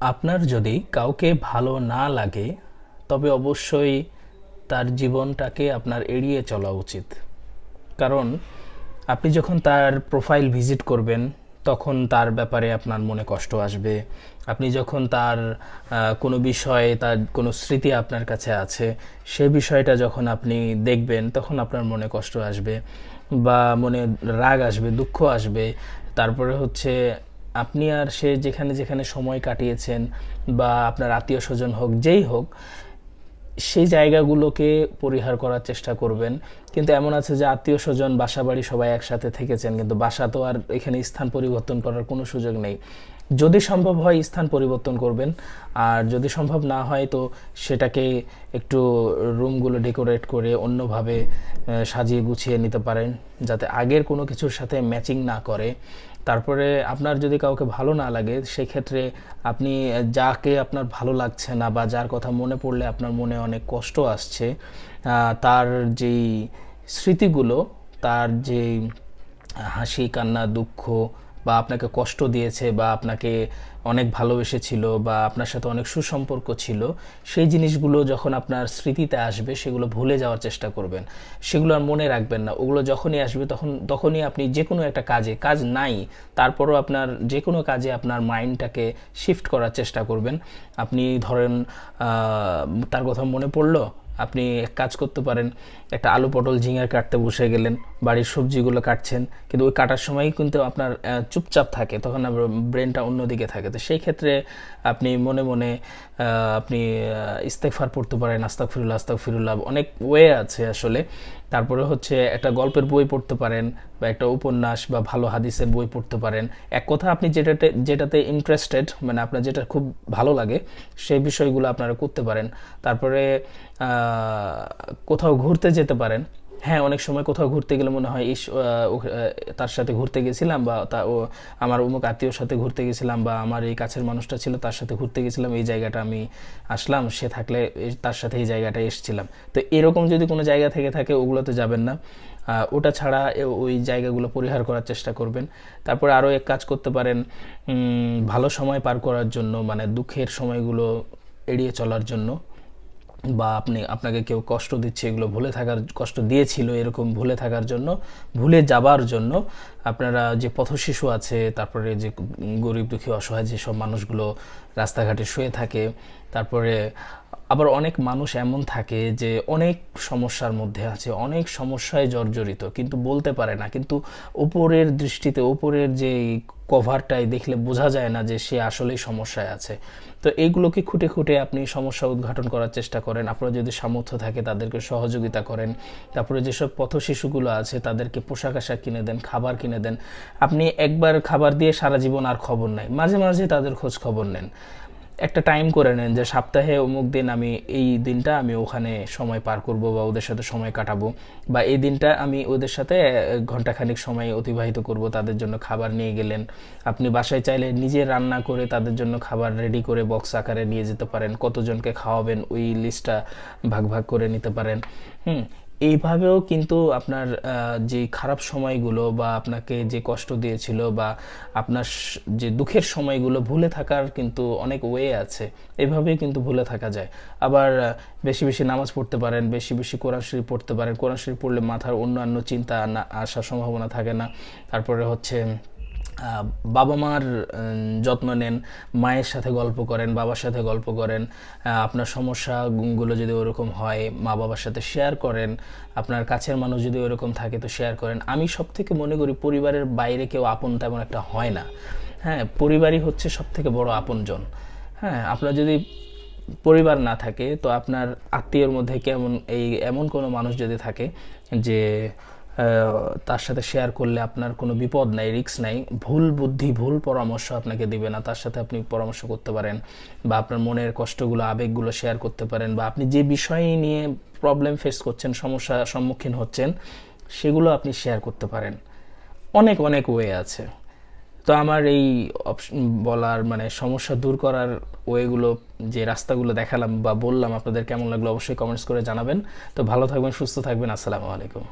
আপনার যদি কাউকে ভালো না লাগে, তবে অবশ্যই তার জীবনটাকে আপনার এড়িয়ে চলা উচিত। কারণ আপনি যখন তার প্রোফাইল ভিজিট করবেন, তখন তার ব্যাপারে আপনার মনে কষ্ট আসবে। আপনি যখন তার কোনো বিষয়ে তার কোনো স্মৃতি আপনার কাছে আছে, সে বিষয়টা যখন আপনি দেখবেন, তখন আপনার মনে কষ্ট আসবে বা মনে রাগ আসবে, দুঃখ আসবে। তারপরে হচ্ছে আপনি আর সে যেখানে যেখানে সময় কাটিয়েছেন বা আপনার আত্মীয় স্বজন হোক, যেই হোক, সেই জায়গাগুলোকে পরিহার করার চেষ্টা করবেন। কিন্তু এমন আছে যে আত্মীয় স্বজন, বাসা বাড়ি সবাই একসাথে থেকেছেন, কিন্তু বাসা তো আর এখানে স্থান পরিবর্তন করার কোনো সুযোগ নেই। যদি সম্ভব হয় স্থান পরিবর্তন করবেন। আর যদি সম্ভব না হয় তো সেটাকে একটু রুমগুলো ডেকোরেট করে অন্যভাবে সাজিয়ে গুছিয়ে নিতে পারেন, যাতে আগের কোনো কিছুর সাথে ম্যাচিং না করে। তারপরে আপনার যদি কাউকে ভালো না লাগে, সেক্ষেত্রে আপনি যাকে আপনার ভালো লাগছে না বা যার কথা মনে পড়লে আপনার মনে অনেক কষ্ট আসছে তার যেই স্মৃতিগুলো, তার যেই হাসি, কান্না, দুঃখ বা আপনাকে কষ্ট দিয়েছে বা আপনাকে অনেক ভালোবেসেছিল বা আপনার সাথে অনেক সুসম্পর্ক ছিল, সেই জিনিসগুলো যখন আপনার স্মৃতিতে আসবে, সেগুলো ভুলে যাওয়ার চেষ্টা করবেন। সেগুলো আর মনে রাখবেন না। ওগুলো যখনই আসবে, তখন, তখনই আপনি যে কোনো একটা কাজে, কাজ নাই, তারপরও আপনার যে কোনো কাজে আপনার মাইন্ডটাকে শিফট করার চেষ্টা করবেন। আপনি ধরেন তার কথা মনে পড়ল? আপনি এক কাজ করতে পারেন, একটা আলু পটল ঝিঙে কাটতে বসে গেলেন, বাড়ির সবজিগুলো কাটছেন, কিন্তু ওই কাটার সময়ই কিন্তু আপনার চুপচাপ থাকে, তখন আপনার ব্রেনটা অন্যদিকে থাকে। তো সেই ক্ষেত্রে আপনি মনে মনে আপনি ইস্তেকফার পড়তে পারেন আস্তাক ফিরুল্লাহ আস্তাক ফিরুল্লাহ অনেক ওয়ে আছে আসলে। তারপরে হচ্ছে একটা গল্পের বই পড়তে পারেন, বা একটা উপন্যাস, বা ভালো হাদিসের বই পড়তে পারেন। এক কথা আপনি যেটাতে যেটাতে ইন্টারেস্টেড মানে আপনার যেটা খুব ভালো লাগে, সেই বিষয়গুলো আপনারা করতে পারেন। তারপরে কোথাও ঘুরতে যেতে পারেন। হ্যাঁ অনেক সময় কোথাও ঘুরতে গেলে মনে হয়, ইস তার সাথে ঘুরতে গেছিলাম বা তা, ও, আমার অমুক আত্মীয়র সাথে ঘুরতে গেছিলাম বা আমার এই কাছের মানুষটা ছিল, তার সাথে ঘুরতে গেছিলাম, এই জায়গাটা আমি আসলাম, সে থাকলে তার সাথে এই জায়গাটায় এসেছিলাম। তো এরকম যদি কোনো জায়গা থেকে থাকে, ওগুলোতে যাবেন না। ওটা ছাড়া ওই জায়গাগুলো পরিহার করার চেষ্টা করবেন। তারপরে আরও এক কাজ করতে পারেন ভালো সময় পার করার জন্য মানে দুঃখের সময়গুলো এড়িয়ে চলার জন্য। বা আপনি আপনাকে কেউ কষ্ট দিচ্ছে, এগুলো ভুলে থাকার, কষ্ট দিয়েছিল এরকম ভুলে থাকার জন্য, ভুলে যাবার জন্য আপনারা যে পথ শিশু আছে, তারপরে যে গরিব দুঃখী অসহায় যেসব মানুষগুলো রাস্তাঘাটে শুয়ে থাকে, তারপরে আবার অনেক মানুষ এমন থাকে যে অনেক সমস্যার মধ্যে আছে, অনেক সমস্যায় জর্জরিত, কিন্তু বলতে পারে না। কিন্তু উপরের দৃষ্টিতে, উপরের যে কভারটাই দেখলে বোঝা যায় না যে সে আসলেই সমস্যায় আছে। তো এইগুলোকে খুঁটে খুঁটে আপনি সমস্যা উদ্ঘাটন করার চেষ্টা করেন। আপনার যদি সামর্থ্য থাকে, তাদেরকে সহযোগিতা করেন। তারপরে যেসব পথ শিশুগুলো আছে, তাদেরকে পোশাক আশাক কিনে দেন, খাবার কিনে দেন। আপনি একবার খাবার দিয়ে সারা জীবন আর খবর নাই। মাঝে মাঝে তাদের খোঁজ খবর নেন। একটা টাইম করে নেন যে সপ্তাহে অমুক দিন আমি এই দিনটা আমি ওখানে সময় পার করব বা ওদের সাথে সময় কাটাবো বা এই দিনটা আমি ওদের সাথে ঘন্টাখানিক সময় অতিবাহিত করব, তাদের জন্য খাবার নিয়ে গেলেন। আপনি বাসায় চাইলে নিজে রান্না করে তাদের জন্য খাবার রেডি করে বক্স আকারে নিয়ে যেতে পারেন। কতজনকে খাওয়াবেন ওই লিস্টটা ভাগ ভাগ করে নিতে পারেন। হুম এইভাবেও কিন্তু আপনার যে খারাপ সময়গুলো বা আপনাকে যে কষ্ট দিয়েছিল বা আপনার যে দুঃখের সময়গুলো ভুলে থাকার কিন্তু অনেক ওয়ে আছে। এইভাবেই কিন্তু ভুলে থাকা যায়। আবার বেশি বেশি নামাজ পড়তে পারেন, বেশি বেশি কোরআন শরীফ পড়তে পারেন। কোরআন শরীফ পড়লে মাথার অন্যান্য চিন্তা না, আসার সম্ভাবনা থাকে না। তারপরে হচ্ছে বাবা মার যত্ন নেন, মায়ের সাথে গল্প করেন, বাবার সাথে গল্প করেন আপনার সমস্যাগুলো যদি ওরকম হয়, মা বাবার সাথে শেয়ার করেন, আপনার কাছের মানুষ যদি ওরকম থাকে তো শেয়ার করেন। আমি সব থেকে মনে করি পরিবারের বাইরে কেউ আপন তেমন একটা হয় না। হ্যাঁ পরিবারই হচ্ছে সব থেকে বড় আপনজন। হ্যাঁ আপনার যদি পরিবার না থাকে, তো আপনার আত্মীয়র মধ্যে কেমন এই, এমন কোনো মানুষ যদি থাকে যে তার সাথে শেয়ার করলে আপনার কোনো বিপদ নাই রিস্ক নাই। ভুল বুদ্ধি, ভুল পরামর্শ আপনাকে দিবে না। তার সাথে আপনি পরামর্শ করতে পারেন বা আপনার মনের কষ্টগুলো, আবেগগুলো শেয়ার করতে পারেন বা আপনি যে বিষয় নিয়ে প্রবলেম ফেস করছেন, সমস্যা সম্মুখীন হচ্ছেন, সেগুলো আপনি শেয়ার করতে পারেন। অনেক অনেক ওয়ে আছে। তো আমার এই অপশন বলার মানে সমস্যা দূর করার ওয়েগুলো যে রাস্তাগুলো দেখালাম বা বললাম, আপনাদের কেমন লাগল অবশ্যই কমেন্টস করে জানাবেন। তো ভালো থাকবেন, সুস্থ থাকবেন। আসসালামু আলাইকুম।